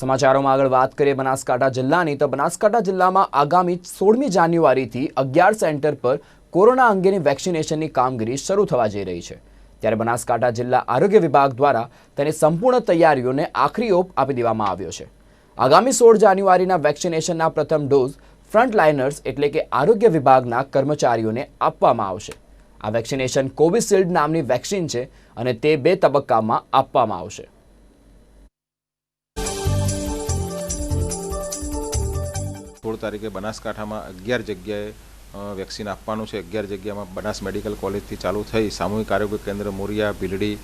સમાચારોમાં આગળ વાત કરીએ બનાસકાંઠા જિલ્લાની, તો બનાસકાંઠા જિલ્લામાં આગામી સોળમી જાન્યુઆરીથી અગિયાર સેન્ટર પર કોરોના અંગેની વેક્સિનેશનની કામગીરી શરૂ થવા જઈ રહી છે. ત્યારે બનાસકાંઠા જિલ્લા આરોગ્ય વિભાગ દ્વારા તેની સંપૂર્ણ તૈયારીઓને આખરી ઓપ આપી દેવામાં આવ્યો છે. આગામી સોળ જાન્યુઆરીના વેક્સિનેશનના પ્રથમ ડોઝ ફ્રન્ટલાઇનર્સ એટલે કે આરોગ્ય વિભાગના કર્મચારીઓને આપવામાં આવશે. આ વેક્સિનેશન કોવિશિલ્ડ નામની વેક્સિન છે અને તે બે તબક્કામાં આપવામાં આવશે. સોળ તારીખે બનાસકાંઠામાં અગિયાર જગ્યાએ વેક્સિન આપવાનું છે. અગિયાર જગ્યામાં બનાસ મેડિકલ કોલેજથી ચાલુ થઈ સામૂહિક આરોગ્ય કેન્દ્ર મોરિયા, ભીલડી,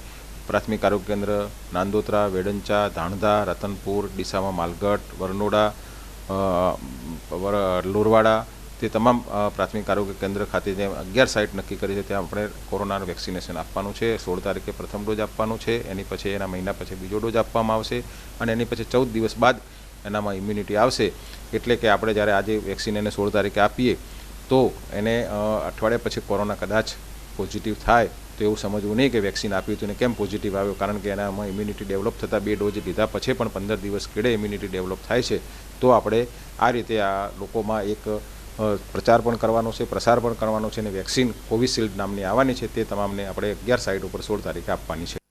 પ્રાથમિક આરોગ્ય કેન્દ્ર, નાંદોત્રા, વેડંચા, ધાણધા, રતનપુર, ડીસામાં માલગઢ, વરનોડા વર- લોરવાડા, તે તમામ પ્રાથમિક આરોગ્ય કેન્દ્ર ખાતે જે અગિયાર સાઇટ નક્કી કરી છે, ત્યાં આપણે કોરોનાનું વેક્સિનેશન આપવાનું છે. સોળ તારીખે પ્રથમ ડોઝ આપવાનું છે. એની પછી એના મહિના પછી બીજો ડોઝ આપવામાં આવશે અને એની પછી ચૌદ દિવસ બાદ એનામાં ઇમ્યુનિટી આવશે. એટલે કે આપણે જ્યારે આજે વેક્સિન એને સોળ તારીખે આપીએ, તો એને અઠવાડિયા પછી કોરોના કદાચ પોઝિટિવ થાય, તો એવું સમજવું નહીં કે વેક્સિન આપ્યું હતું ને કેમ પોઝિટિવ આવ્યો, કારણ કે એનામાં ઇમ્યુનિટી ડેવલપ થતાં બે ડોઝ લીધા પછી પણ પંદર દિવસ કેડે ઇમ્યુનિટી ડેવલપ થાય છે. તો આપણે આ રીતે આ લોકોમાં એક પ્રચાર પણ કરવાનો છે, પ્રસાર પણ કરવાનો છે અને વેક્સિન કોવિશિલ્ડ નામની આવવાની છે, તે તમામને આપણે અગિયાર સાઇટ ઉપર સોળ તારીખે આપવાની છે.